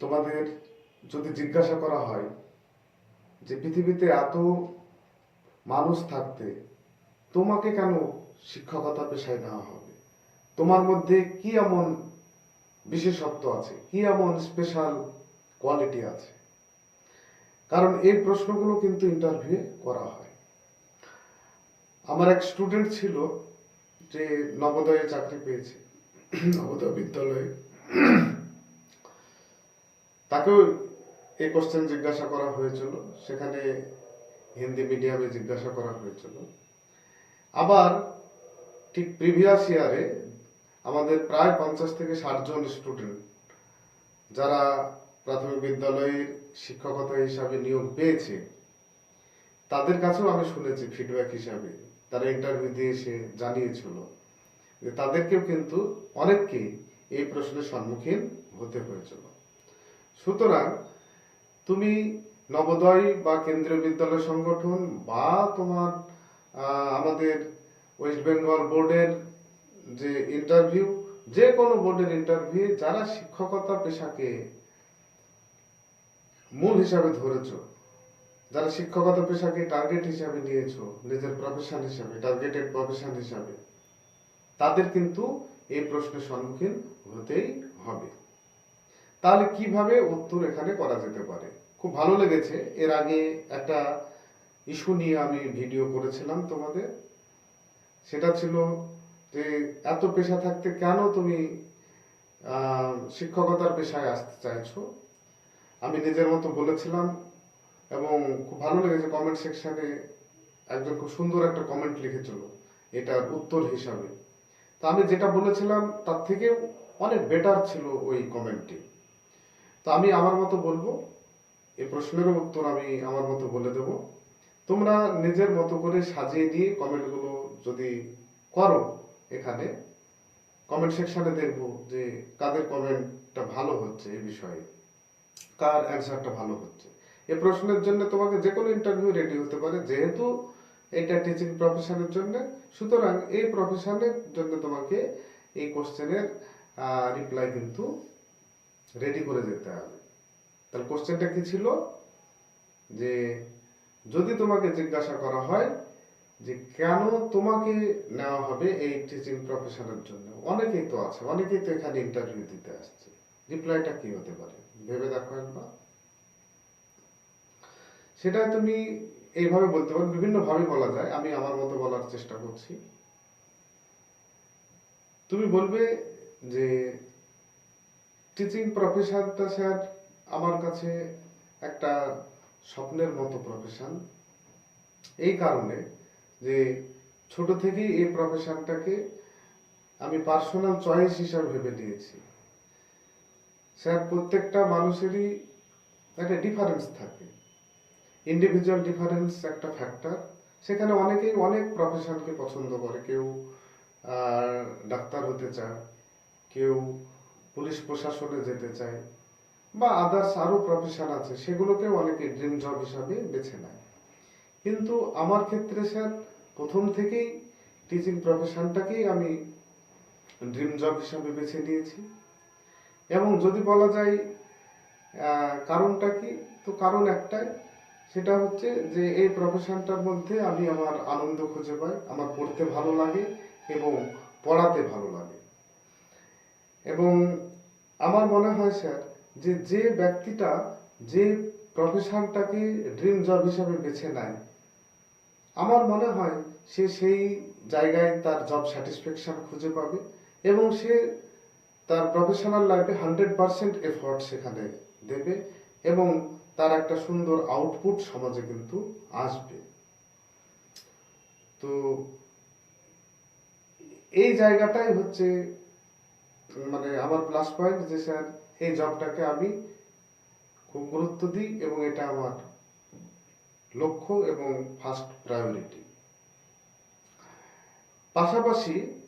তোমাদের যদি জিজ্ঞাসা করা হয় যে পৃথিবীতে এত মানুষ থাকতে তোমাকে কেন শিক্ষকতা পেশায় নেওয়া হবে? তোমার মধ্যে কি এমন বিশেষত্ব আছে? কি এমন স্পেশাল কোয়ালিটি আছে? কারণ এই প্রশ্নগুলো কিন্তু ইন্টারভিউ করা হয়। আমার এক স্টুডেন্ট ছিল যে নবোদয়ে চাকরি পেয়েছে, নবোদয় বিদ্যালয়ে। তাকেও এই কোশ্চেন জিজ্ঞাসা করা হয়েছিল। সেখানে হিন্দি মিডিয়ামে জিজ্ঞাসা করা হয়েছিল। আবার ঠিক প্রিভিয়াস ইয়ারে আমাদের প্রায় পঞ্চাশ থেকে ষাট জন স্টুডেন্ট যারা প্রাথমিক বিদ্যালয়ের শিক্ষকতা হিসাবে নিয়োগ পেয়েছে, তাদের কাছেও আমি শুনেছি ফিডব্যাক হিসাবে। তারা ইন্টারভিউ দিয়ে এসে জানিয়েছিল যে তাদেরকেও কিন্তু অনেককেই এই প্রশ্নের সম্মুখীন হতে হয়েছিল। সুতরাং তুমি নবোদয় বা কেন্দ্রীয় বিদ্যালয় সংগঠন বা তোমার আমাদের ওয়েস্ট বেঙ্গল বোর্ডের যে ইন্টারভিউ যে কোনো বোর্ডের ইন্টারভিউ যারা শিক্ষকতা পেশাকে মূল হিসাবে ধরেছ, যারা শিক্ষকতা পেশাকে টার্গেট হিসাবে নিয়েছো, নিজের প্রফেশন হিসাবে টার্গেটেড প্রফেশন হিসাবে, তাদের কিন্তু এই প্রশ্নের সম্মুখীন হতেই হবে। তাহলে কীভাবে উত্তর এখানে করা যেতে পারে? খুব ভালো লেগেছে। এর আগে একটা ইস্যু নিয়ে আমি ভিডিও করেছিলাম তোমাদের। সেটা ছিল যে, এত পেশা থাকতে কেন তুমি শিক্ষকতার পেশায় আসতে চাইছো? আমি নিজের মতো বলেছিলাম এবং খুব ভালো লেগেছে কমেন্ট সেকশনে একজন খুব সুন্দর একটা কমেন্ট লিখেছিল এটার উত্তর হিসাবে। তা আমি যেটা বলেছিলাম, তার থেকে অনেক বেটার ছিল ওই কমেন্টটি তো আমি আমার মতো বলব? এই প্রশ্নেরও উত্তর আমি আমার মতো বলে দেব। তোমরা নিজের মতো করে সাজিয়ে দিয়ে কমেন্টগুলো যদি করো এখানে, কমেন্ট সেকশনে দেখব যে কাদের কমেন্টটা ভালো হচ্ছে এই বিষয়ে, কার অ্যান্সারটা ভালো হচ্ছে। এ প্রশ্নের জন্য তোমাকে যে কোনো ইন্টারভিউ রেডি হতে পারে, যেহেতু এটা টিচিং প্রফেশনের জন্য। সুতরাং এই প্রফেশনের জন্য তোমাকে এই কোশ্চেনের রিপ্লাই কিন্তু রেডি করে যেতে হবে। তাহলে কোশ্চেনটা কি ছিল? যে যদি তোমাকে জিজ্ঞাসা করা হয় যে কেন তোমাকে নেওয়া হবে এই টিচিং প্রফেশনের জন্য? অনেকেই তো আছে, অনেকেই তো এখানে ইন্টারভিউ দিতে আসছে। রিপ্লাইটা কি হতে পারে? ভেবে দেখো একবার। সেটা তুমি এইভাবে বলতে পারো বিভিন্ন ভাবে বলা যায়। আমি আমার মতো বলার চেষ্টা করছি। তুমি বলবে যে টিচিং প্রফেশনটা স্যার আমার কাছে একটা স্বপ্নের মতো প্রফেশন এই কারণে যে ছোট থেকেই এই প্রফেশনটাকে আমি পার্সোনাল চয়েস হিসাবে ভেবে নিয়েছি। স্যার, প্রত্যেকটা মানুষেরই একটা ডিফারেন্স থাকে। ইন্ডিভিজুয়াল ডিফারেন্স একটা ফ্যাক্টর সেখানে অনেকেই অনেক প্রফেশনকে পছন্দ করে। কেউ ডাক্তার হতে চায়, কেউ পুলিশ প্রশাসনে যেতে চায় বা আদার্স আরও প্রফেশন আছে, সেগুলোকেও অনেকে ড্রিম জব হিসাবে বেছে নেয়। কিন্তু আমার ক্ষেত্রে স্যার, প্রথম থেকেই টিচিং প্রফেশনটাকেই আমি ড্রিম জব হিসাবে বেছে নিয়েছি। এবং যদি বলা যায় কারণটা কি? তো কারণ একটাই, সেটা হচ্ছে যে এই প্রফেশনটার মধ্যে আমি আমার আনন্দ খুঁজে পাই, আমার পড়তে ভালো লাগে এবং পড়াতে ভালো লাগে। এবং আমার মনে হয় স্যার, যে যে ব্যক্তিটা যে প্রফেশনটাকে ড্রিম জব হিসাবে বেছে নেয়, আমার মনে হয় সে সেই জায়গায় তার জব স্যাটিসফ্যাকশন খুঁজে পাবে এবং সে তার প্রফেশনাল লাইফে হান্ড্রেড পার্সেন্ট এফর্ট সেখানে দেবে এবং তার একটা সুন্দর আউটপুট সমাজে কিন্তু আসবে। তো এই জায়গাটাই হচ্ছে মানে আমার প্লাস পয়েন্ট যে স্যার এই জবটাকে আমি খুব গুরুত্ব দিই এবং এটা আমার লক্ষ্য এবং ফার্স্ট প্রায়োরিটি পাশাপাশি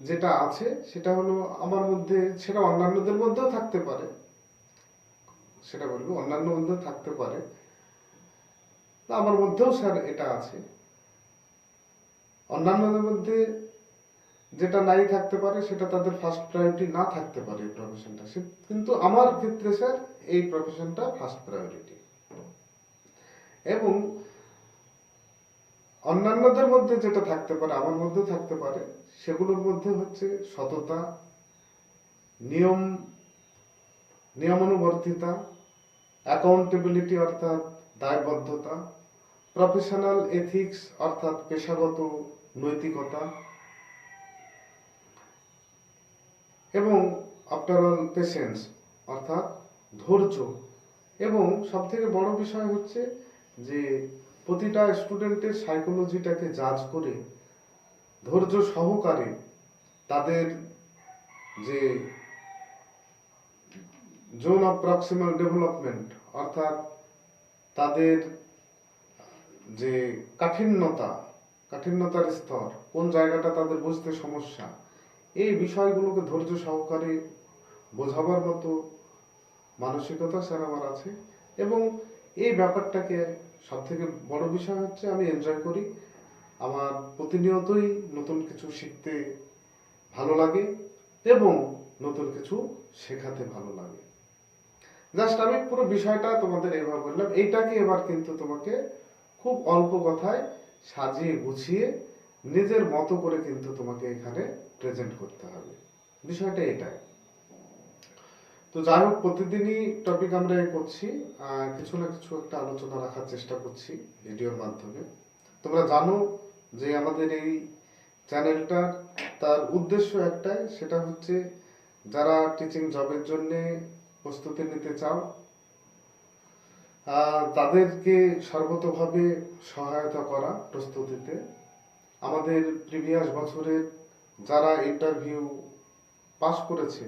যেটা আছে সেটা হলো আমার মধ্যে, সেটা অন্যান্যদের মধ্যেও থাকতে পারে। সেটা বলব, অন্যান্য মধ্যেও থাকতে পারে। আমার মধ্যেও স্যার এটা আছে। অন্যান্যদের মধ্যে যেটা নাই থাকতে পারে, সেটা তাদের ফার্স্ট প্রায়োরিটি না থাকতে পারে এই প্রফেশনটা কিন্তু আমার ক্ষেত্রে স্যার এই প্রফেশনটা ফার্স্ট প্রায়োরিটি এবং অন্যান্যদের মধ্যে যেটা থাকতে পারে, আমার মধ্যেও থাকতে পারে, সেগুলোর মধ্যে হচ্ছে সততা, নিয়ম, নিয়মানুবর্তিতা অ্যাকাউন্টেবিলিটি অর্থাৎ দায়বদ্ধতা প্রফেশনাল এথিক্স অর্থাৎ পেশাগত নৈতিকতা এবং আফটার অল পেশেন্স অর্থাৎ ধৈর্য। এবং সবথেকে বড় বিষয় হচ্ছে যে প্রতিটা স্টুডেন্টের সাইকোলজিটাকে জাজ করে, ধৈর্য সহকারে তাদের যে জোন অফ প্রক্সিমাল ডেভেলপমেন্ট অর্থাৎ তাদের যে কাঠিন্যতা, কাঠিন্যতার স্তর, কোন জায়গাটা তাদের বুঝতে সমস্যা এই বিষয়গুলোকে ধৈর্য সহকারে বোঝাবার মতো মানসিকতা স্যার আমার আছে। এবং এই ব্যাপারটাকে সব থেকে বড় বিষয় হচ্ছে আমি এনজয় করি। আমার প্রতিনিয়তই নতুন কিছু শিখতে ভালো লাগে এবং নতুন কিছু শেখাতে ভালো লাগে। জাস্ট আমি পুরো বিষয়টা তোমাদের এভাবে বললাম। এইটাকে এবার কিন্তু তোমাকে খুব অল্প কথায় সাজিয়ে গুছিয়ে নিজের মতো করে কিন্তু তোমাকে এখানে প্রেজেন্ট করতে হবে। বিষয়টা এটাই। তো যাই হোক, প্রতিদিনই টপিক আমরা এ করছি কিছু না কিছু একটা আলোচনা রাখার চেষ্টা করছি ভিডিওর মাধ্যমে। তোমরা জানো যে আমাদের এই চ্যানেলটার তার উদ্দেশ্য একটাই, সেটা হচ্ছে যারা টিচিং জবের জন্য প্রস্তুতি নিতে চাও তাদেরকে সর্বতভাবে সহায়তা করা প্রস্তুতিতে। আমাদের প্রিভিয়াস বছরের যারা ইন্টারভিউ পাস করেছে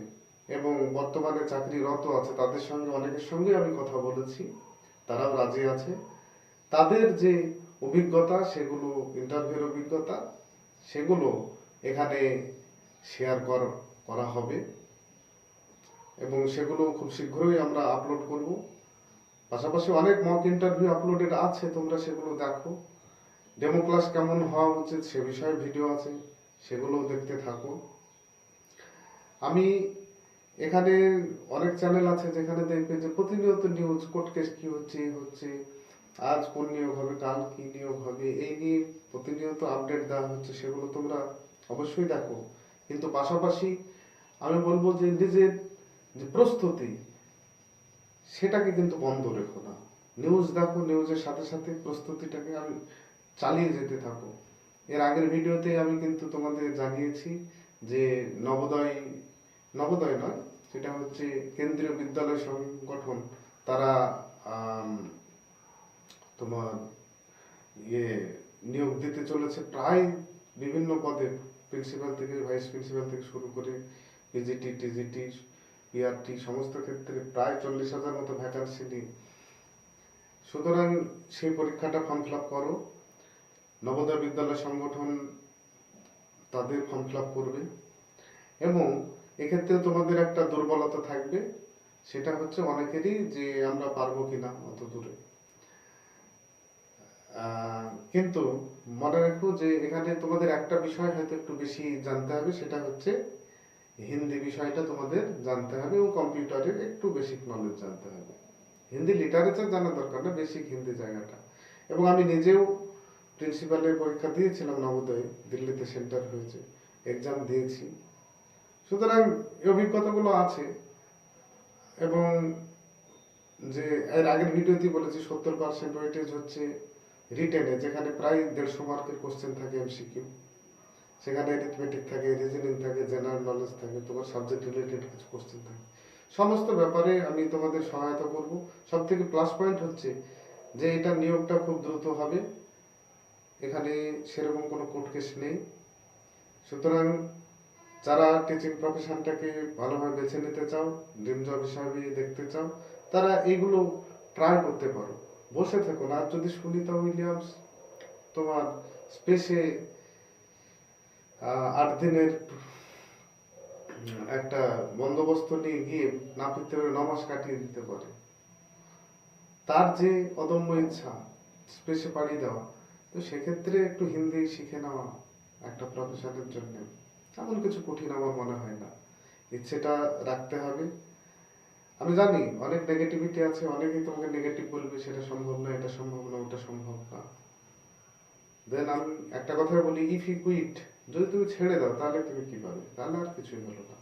এবং বর্তমানে চাকরিরত আছে, তাদের সঙ্গে অনেকের সঙ্গে আমি কথা বলেছি, তারাও রাজি আছে। তাদের যে অভিজ্ঞতা, সেগুলো ইন্টারভিউর অভিজ্ঞতা, সেগুলো এখানে শেয়ার করা হবে। এবং সেগুলো খুব শীঘ্রই আমরা আপলোড করব। পাশাপাশি অনেক মক ইন্টারভিউ আপলোডেড আছে, তোমরা সেগুলো দেখো। ডেমো ক্লাস কেমন হওয়া উচিত সে বিষয়ে ভিডিও আছে সেগুলো দেখতে থাকো। আমি এখানে অনেক চ্যানেল আছে যেখানে দেখবে যে প্রতিনিয়ত নিউজ কোর্ট কেস কি হচ্ছে হচ্ছে, আজ কোন নিয়োগ হবে, কাল কি নিয়োগ হবে, এই নিয়ে প্রতিনিয়ত আপডেট দেওয়া হচ্ছে, সেগুলো তোমরা অবশ্যই দেখো। কিন্তু পাশাপাশি আমি বলব যে নিজের যে প্রস্তুতি, সেটাকে কিন্তু বন্ধ রেখো না। নিউজ দেখো নিউজের সাথে সাথে প্রস্তুতিটাকে আমি চালিয়ে যেতে থাকো। এর আগের ভিডিওতে আমি কিন্তু তোমাদের জানিয়েছি যে নবোদয় নবোদয় নয়, সেটা হচ্ছে কেন্দ্রীয় বিদ্যালয় সংগঠন। তারা তোমার ইয়ে নিয়োগ দিতে চলেছে প্রায় বিভিন্ন পদে। প্রিন্সিপাল থেকে, ভাইস প্রিন্সিপাল থেকে শুরু করে পিজিটি টিজিটি পিআরটি সমস্ত ক্ষেত্রে প্রায় চল্লিশ হাজার মতো ভ্যাকান্সি নিয়ে সুতরাং সেই পরীক্ষাটা ফর্ম ফিল করো। নবোদয় বিদ্যালয় সংগঠন তাদের ফর্ম ফিল করবে। এবং এক্ষেত্রে তোমাদের একটা দুর্বলতা থাকবে, সেটা হচ্ছে অনেকেরই যে আমরা পারব কিনা অত দূরে। কিন্তু মনে রাখো যে এখানে তোমাদের একটা বিষয় হয়তো একটু বেশি জানতে হবে, সেটা হচ্ছে হিন্দি বিষয়টা তোমাদের জানতে হবে এবং কম্পিউটারের একটু বেসিক নলেজ জানতে হবে। হিন্দি লিটারেচার জানা দরকার না, বেসিক হিন্দি জায়গাটা। এবং আমি নিজেও প্রিন্সিপালের পরীক্ষা দিয়েছিলাম নবোদয়ে, দিল্লিতে সেন্টার হয়েছে এক্সাম দিয়েছি। সুতরাং এই অভিজ্ঞতাগুলো আছে এবং যে এর আগের ভিডিওতেই বলেছি, সত্তর পার্সেন্ট ওয়েটেজ হচ্ছে রিটেনে যেখানে প্রায় দেড়শো মার্কের কোশ্চেন থাকে এমসিকিউ সেখানে অ্যারিথমেটিক থাকে রিজনিং থাকে জেনারেল নলেজ থাকে, তোমার সাবজেক্ট রিলেটেড কিছু কোশ্চেন থাকে। সমস্ত ব্যাপারে আমি তোমাদের সহায়তা করব। সব থেকে প্লাস পয়েন্ট হচ্ছে যে এটা নিয়োগটা খুব দ্রুত হবে। এখানে সেরকম কোনো কোর্ট কেস নেই। সুতরাং যারা টিচিং প্রফেশনটাকে ভালোভাবে বেছে নিতে চাও ড্রিম জব হিসাবে দেখতে চাও, তারা এইগুলো ট্রাই করতে পারো। বসে থেকো না। আর যদি সুনিতা উইলিয়ামস তোমার স্পেসে আট দিনের একটা বন্দোবস্ত নিয়ে গিয়ে না ফিরতে পারে ন মাস কাটিয়ে দিতে পারে, তার যে অদম্য ইচ্ছা স্পেসে পাড়ি দেওয়া তো সেক্ষেত্রে একটু হিন্দি শিখে নেওয়া একটা প্রফেশনের জন্য। এমন কিছু কঠিন আমার মনে হয় না। ইচ্ছেটা রাখতে হবে। আমি জানি অনেক নেগেটিভিটি আছে, অনেকেই তোমাকে নেগেটিভ বলবে, সেটা সম্ভব না এটা সম্ভব না ওটা সম্ভব না। দেন আমি একটা কথা বলি ইফ ইউ কুইট যদি তুমি ছেড়ে দাও, তাহলে তুমি কি পাবে? তাহলে আর কিছুই হলো না।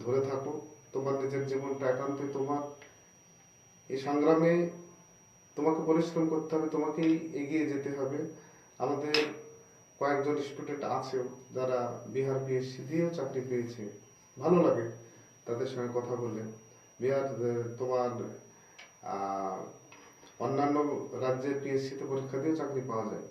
ধরে থাকো, তোমার নিজের জীবনটা একান্তই তোমার। এই সংগ্রামে তোমাকে পরিশ্রম করতে হবে, তোমাকেই এগিয়ে যেতে হবে। আমাদের কয়েকজন স্টুডেন্ট আছেও যারা বিহার পিএসসি দিয়েও চাকরি পেয়েছে। ভালো লাগে তাদের সঙ্গে কথা বলে। বিহার তোমার অন্যান্য রাজ্যের পিএসসিতে পরীক্ষা দিয়েও চাকরি পাওয়া যায়।